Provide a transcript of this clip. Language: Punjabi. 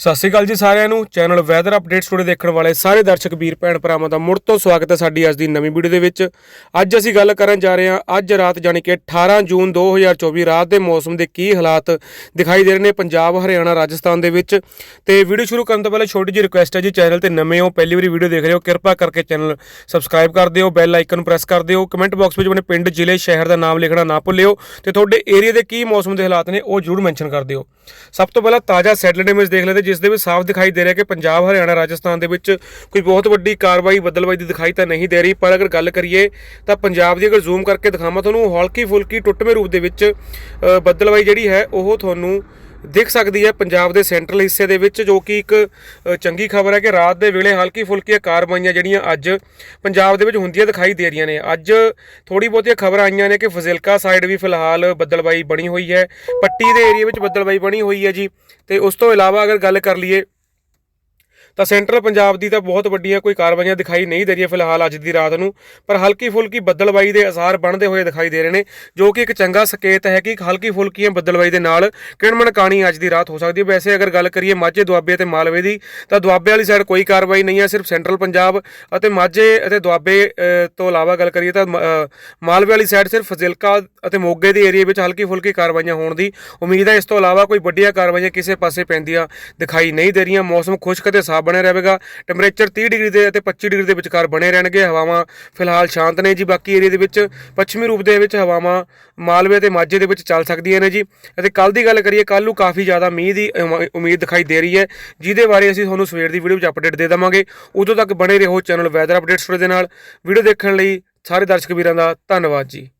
ਸਤਿ ਸ਼੍ਰੀ ਅਕਾਲ ਜੀ ਸਾਰਿਆਂ ਨੂੰ। ਚੈਨਲ ਵੈਦਰ ਅਪਡੇਟਸ ਟੂਡੇ ਦੇਖਣ ਵਾਲੇ ਸਾਰੇ ਦਰਸ਼ਕ, ਵੀਰ, ਭੈਣ ਭਰਾਵਾਂ ਦਾ ਮੁੜ ਤੋਂ ਸਵਾਗਤ ਹੈ ਸਾਡੀ ਅੱਜ ਦੀ ਨਵੀਂ ਵੀਡੀਓ ਦੇ ਵਿੱਚ। ਅੱਜ ਅਸੀਂ ਗੱਲ ਕਰਨ ਜਾ ਰਹੇ ਹਾਂ ਅੱਜ ਰਾਤ ਜਾਣੀ ਕਿ 18 ਜੂਨ 2024 ਰਾਤ ਦੇ ਮੌਸਮ ਦੇ ਕੀ ਹਾਲਾਤ ਦਿਖਾਈ ਦੇ ਰਹੇ ਨੇ ਪੰਜਾਬ, ਹਰਿਆਣਾ, ਰਾਜਸਥਾਨ ਦੇ ਵਿੱਚ। ਤੇ ਵੀਡੀਓ ਸ਼ੁਰੂ ਕਰਨ ਤੋਂ ਪਹਿਲਾਂ ਛੋਟੀ ਜਿਹੀ ਰਿਕੁਐਸਟ ਹੈ ਜੀ ਚੈਨਲ ਤੇ ਨਵੇਂ ਹੋ, ਪਹਿਲੀ ਵਾਰੀ ਵੀਡੀਓ ਦੇਖ ਰਹੇ ਹੋ, ਕਿਰਪਾ ਕਰਕੇ ਚੈਨਲ ਸਬਸਕ੍ਰਾਈਬ ਕਰ ਦਿਓ ਬੈਲ ਆਈਕਨ ਨੂੰ ਪ੍ਰੈਸ ਕਰ ਦਿਓ। ਕਮੈਂਟ ਬਾਕਸ ਵਿੱਚ ਆਪਣੇ ਪਿੰਡ, ਜ਼ਿਲ੍ਹੇ, ਸ਼ਹਿਰ ਦਾ ਨਾਮ ਲਿਖਣਾ ਨਾ ਭੁੱਲਿਓ ਤੇ ਤੁਹਾਡੇ ਏਰੀਆ ਦੇ ਕੀ ਮੌਸਮ ਦੇ ਹਾਲਾਤ ਨੇ ਉਹ ਜਰੂਰ ਮੈਂਸ਼ਨ ਕਰ ਦਿਓ। ਸਭ ਤੋਂ ਪਹਿਲਾਂ ਤਾਜ਼ਾ ਸੈਟਲਡ ਇਮੇਜ ਦੇਖ ਲੈਂਦੇ ਜਿਸ ਦੇ ਵਿੱਚ ਸਾਫ਼ ਦਿਖਾਈ ਦੇ ਰਿਹਾ ਕਿ ਪੰਜਾਬ, ਹਰਿਆਣਾ, ਰਾਜਸਥਾਨ ਦੇ ਵਿੱਚ ਕੋਈ ਬਹੁਤ ਵੱਡੀ ਕਾਰਵਾਈ, ਬਦਲਵਾਈ ਦੀ ਦਿਖਾਈ ਤਾਂ ਨਹੀਂ ਦੇ ਰਹੀ, ਪਰ ਅਗਰ ਗੱਲ ਕਰੀਏ ਤਾਂ ਪੰਜਾਬ ਦੀ ਅਗਰ ਜ਼ੂਮ ਕਰਕੇ ਦਿਖਾਵਾਂ, ਤੁਹਾਨੂੰ ਹਲਕੀ ਫੁਲਕੀ ਟੁੱਟਵੇਂ ਰੂਪ ਦੇ ਵਿੱਚ ਬਦਲਵਾਈ ਜਿਹੜੀ ਹੈ, ਉਹ ਤੁਹਾਨੂੰ ਦਿਖ ਸਕਦੀ ਹੈ ਪੰਜਾਬ ਦੇ ਸੈਂਟਰਲ ਹਿੱਸੇ ਦੇ ਵਿੱਚ, ਜੋ ਕਿ ਇੱਕ ਚੰਗੀ ਖਬਰ ਹੈ ਕਿ ਰਾਤ ਦੇ ਵੇਲੇ ਹਲਕੀ ਫੁਲਕੀਆਂ ਕਾਰਵਾਈਆਂ ਜਿਹੜੀਆਂ ਅੱਜ ਪੰਜਾਬ ਦੇ ਵਿੱਚ ਹੁੰਦੀਆਂ ਦਿਖਾਈ ਦੇ ਰਹੀਆਂ ਨੇ। ਅੱਜ ਥੋੜੀ ਬਹੁਤੀਆਂ ਖਬਰਾਂ ਆਈਆਂ ਨੇ ਕਿ ਫਜ਼ਿਲਕਾ ਸਾਈਡ ਵੀ ਫਿਲਹਾਲ ਬੱਦਲਬਾਈ ਬਣੀ ਹੋਈ ਹੈ, ਪੱਟੀ ਦੇ ਏਰੀਆ ਵਿੱਚ ਬੱਦਲਬਾਈ ਬਣੀ ਹੋਈ ਹੈ ਜੀ। ਤੇ ਉਸ ਤੋਂ ਇਲਾਵਾ ਅਗਰ ਗੱਲ ਕਰ ਲਈਏ ਤਾਂ ਸੈਂਟਰਲ ਪੰਜਾਬ ਦੀ ਤਾਂ ਬਹੁਤ ਵੱਡੀਆਂ ਕੋਈ ਕਾਰਵਾਈਆਂ ਦਿਖਾਈ ਨਹੀਂ ਦੇ ਰਹੀਆਂ ਫਿਲਹਾਲ ਅੱਜ ਦੀ ਰਾਤ ਨੂੰ, ਪਰ ਹਲਕੀ ਫੁਲਕੀ ਬੱਦਲਬਾਈ ਦੇ ਅਸਾਰ ਬਣਦੇ ਹੋਏ ਦਿਖਾਈ ਦੇ ਰਹੇ ਨੇ, ਜੋ ਕਿ ਇੱਕ ਚੰਗਾ ਸੰਕੇਤ ਹੈ ਕਿ ਹਲਕੀ ਫੁਲਕੀਆਂ ਬੱਦਲਬਾਈ ਦੇ ਨਾਲ ਕਿਣਮਣ ਕਾਣੀ ਅੱਜ ਦੀ ਰਾਤ ਹੋ ਸਕਦੀ ਹੈ। ਵੈਸੇ ਅਗਰ ਗੱਲ ਕਰੀਏ ਮਾਝੇ, ਦੁਆਬੇ ਤੇ ਮਾਲਵੇ ਦੀ, ਤਾਂ ਦੁਆਬੇ ਵਾਲੀ ਸਾਈਡ ਕੋਈ ਕਾਰਵਾਈ ਨਹੀਂ ਹੈ, ਸਿਰਫ ਸੈਂਟਰਲ ਪੰਜਾਬ ਅਤੇ ਮਾਝੇ ਅਤੇ ਦੁਆਬੇ ਤੋਂ ਇਲਾਵਾ ਗੱਲ ਕਰੀਏ ਤਾਂ, ਮ- ਮਾਲਵੇ ਵਾਲੀ ਸਾਈਡ ਸਿਰਫ ਫਜ਼ਿਲਕਾ ਅਤੇ ਮੋਗੇ ਦੇ ਏਰੀਆ ਵਿੱਚ ਹਲਕੀ ਫੁਲਕੀ ਕਾਰਵਾਈਆਂ ਹੋਣ ਦੀ ਉਮੀਦ ਹੈ। ਇਸ ਤੋਂ ਇਲਾਵਾ ਕੋਈ ਵੱਡੀਆਂ ਕਾਰਵਾਈਆਂ ਕਿਸੇ ਪਾਸੇ ਪੈਂਦੀਆਂ ਦਿਖਾਈ ਨਹੀਂ ਦੇ ਰਹੀਆਂ। ਮੌਸਮ ਖੁਸ਼ਕ ਤੇ ਸਾਫ਼ ਬਣਿਆ ਰਹੇਗਾ। ਟੈਂਪਰੇਚਰ 30 ਡਿਗਰੀ ਦੇ ਅਤੇ 25 ਡਿਗਰੀ ਦੇ ਵਿਚਕਾਰ ਬਣੇ ਰਹਿਣਗੇ। ਹਵਾਵਾਂ ਫਿਲਹਾਲ ਸ਼ਾਂਤ ਨੇ ਜੀ। ਬਾਕੀ ਏਰੀਆ ਦੇ ਵਿੱਚ ਪੱਛਮੀ ਰੂਪ ਦੇ ਵਿੱਚ ਹਵਾਵਾਂ ਮਾਲਵੇ ਤੇ ਮਾਝੇ ਦੇ ਵਿੱਚ ਚੱਲ ਸਕਦੀਆਂ ਨੇ ਜੀ। ਅਤੇ ਕੱਲ ਦੀ ਗੱਲ ਕਰੀਏ ਕੱਲ ਨੂੰ ਕਾਫੀ ਜ਼ਿਆਦਾ ਮੀਂਹ ਦੀ ਉਮ- ਉਮੀਦ ਦਿਖਾਈ ਦੇ ਰਹੀ ਹੈ, ਜਿਹਦੇ ਬਾਰੇ ਅਸੀਂ ਤੁਹਾਨੂੰ ਸਵੇਰ ਦੀ ਵੀਡੀਓ ਵਿੱਚ ਅਪਡੇਟ ਦੇ ਦੇਵਾਂਗੇ। ਉਦੋਂ ਤੱਕ ਬਣੇ ਰਹੋ ਚੈਨਲ ਵੈਦਰ ਅਪਡੇਟਸ ਦੇ ਨਾਲ। ਵੀਡੀਓ ਦੇਖਣ ਲਈ ਸਾਰੇ ਦਰਸ਼ਕ ਵੀਰਾਂ ਦਾ ਧੰਨਵਾਦ ਜੀ।